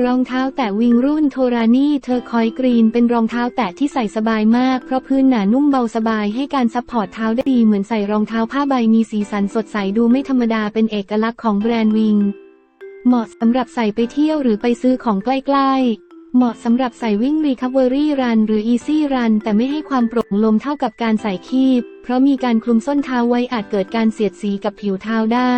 รองเท้าแตะวิงรุ่นโทรานี่เทอคอยกรีนเป็นรองเท้าแตะที่ใส่สบายมากเพราะพื้นหนานุ่มเบาสบายให้การซัพพอร์ตเท้าได้ดีเหมือนใส่รองเท้าผ้าใบมีสีสันสดใสดูไม่ธรรมดาเป็นเอกลักษณ์ของแบรนด์วิง เหมาะสำหรับใส่ไปเที่ยวหรือไปซื้อของใกล้ๆ เหมาะสำหรับใส่วิ่ง Recovery Run หรือ Easy Run แต่ไม่ให้ความโปร่งลมเท่ากับการใส่คีบ เพราะมีการคลุมส้นเท้าไว้อาจเกิดการเสียดสีกับผิวเท้าได้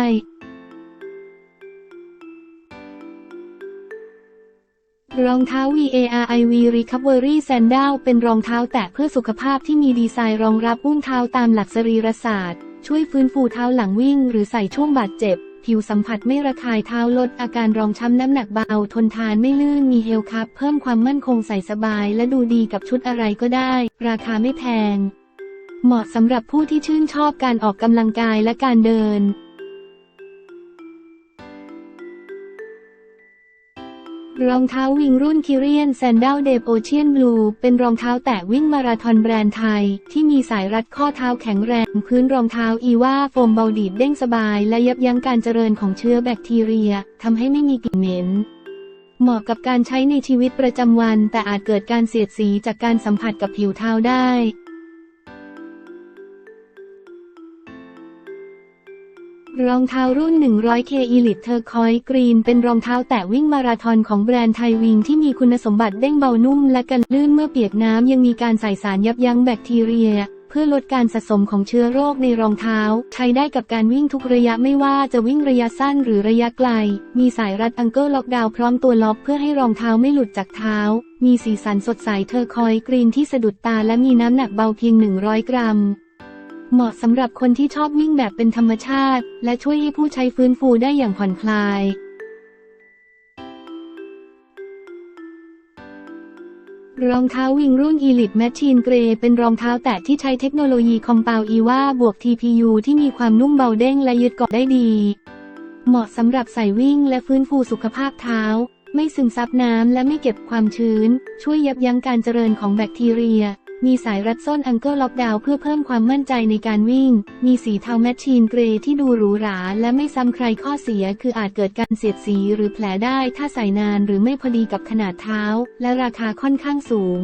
รองเท้า VARIV Recovery Sandal เป็นรองเท้าแตะเพื่อสุขภาพที่มีดีไซน์รองรับอุ้งเท้าตามหลักสรีรศาสตร์ ช่วยฟื้นฟูเท้าหลังวิ่งหรือใส่ช่วงบาดเจ็บ ผิวสัมผัสไม่ระคายเท้าลดอาการรองช้ำน้ำหนักเบาทนทานไม่ลื่นมีเฮลคัพเพิ่มความมั่นคงใส่สบาย และดูดีกับชุดอะไรก็ได้ ราคาไม่แพง เหมาะสำหรับผู้ที่ชื่นชอบการออกกำลังกายและการเดิน รองเท้าวิ่งรุ่นคิเรียนแซนดัลเด o โอเชียนบลูเป็นรองเท้าแตะวิ่งมาราธอนแบรนด์ไทย ที่มีสายรัดข้อเท้าแข็งแรง พื้นรองเท้าอีว่าโฟมเบาดีดเด้งสบาย และยับยั้งการเจริญของเชื้อแบคทีเรียทำให้ไม่มีกลิ่นเหม็นเหมาะกับการใช้ในชีวิตประจำวัน แต่อาจเกิดการเสียดสีจากการสัมผัสกับผิวเท้าได้ รองเท้ารุ่น 100K Elite Turquoise Green เป็นรองเท้าแตะวิ่งมาราธอนของแบรนด์ไทยวิงที่มีคุณสมบัติเด้งเบานุ่มและกันลื่นเมื่อเปียกน้ำยังมีการใส่สารยับยั้งแบคทีเรีย เพื่อลดการสะสมของเชื้อโรคในรองเท้า ใช้ได้กับการวิ่งทุกระยะไม่ว่าจะวิ่งระยะสั้นหรือระยะไกล มีสายรัดอังเกิลล็อกดาวน์พร้อมตัวล็อกเพื่อให้รองเท้าไม่หลุดจากเท้า มีสีสันสดใสเทอร์คอยส์กรีนที่สะดุดตาและมีน้ำหนักเบาเพียง 100 กรัม เหมาะสำหรับคนที่ชอบวิ่งแบบเป็นธรรมชาติ และช่วยให้ผู้ใช้ฟื้นฟูได้อย่างผ่อนคลาย รองเท้าวิ่งรุ่น Elite Machine Grey เป็นรองเท้าแตะที่ใช้เทคโนโลยี Compound EVA บวก TPU ที่มีความนุ่มเบาเด้งและยึดเกาะได้ดี เหมาะสำหรับใส่วิ่งและฟื้นฟูสุขภาพเท้า ไม่ซึมซับน้ำและไม่เก็บความชื้น ช่วยยับยั้งการเจริญของแบคทีเรีย มีสายรัดส้นอังเกิลล็อกดาวเพื่อเพิ่มความมั่นใจในการวิ่ง มีสีเทาแมชชีนเกรย์ที่ดูหรูหราและไม่ซ้ำใครข้อเสีย คืออาจเกิดการเสียดสีหรือแผลได้ถ้าใส่นานหรือไม่พอดีกับขนาดเท้า และราคาค่อนข้างสูง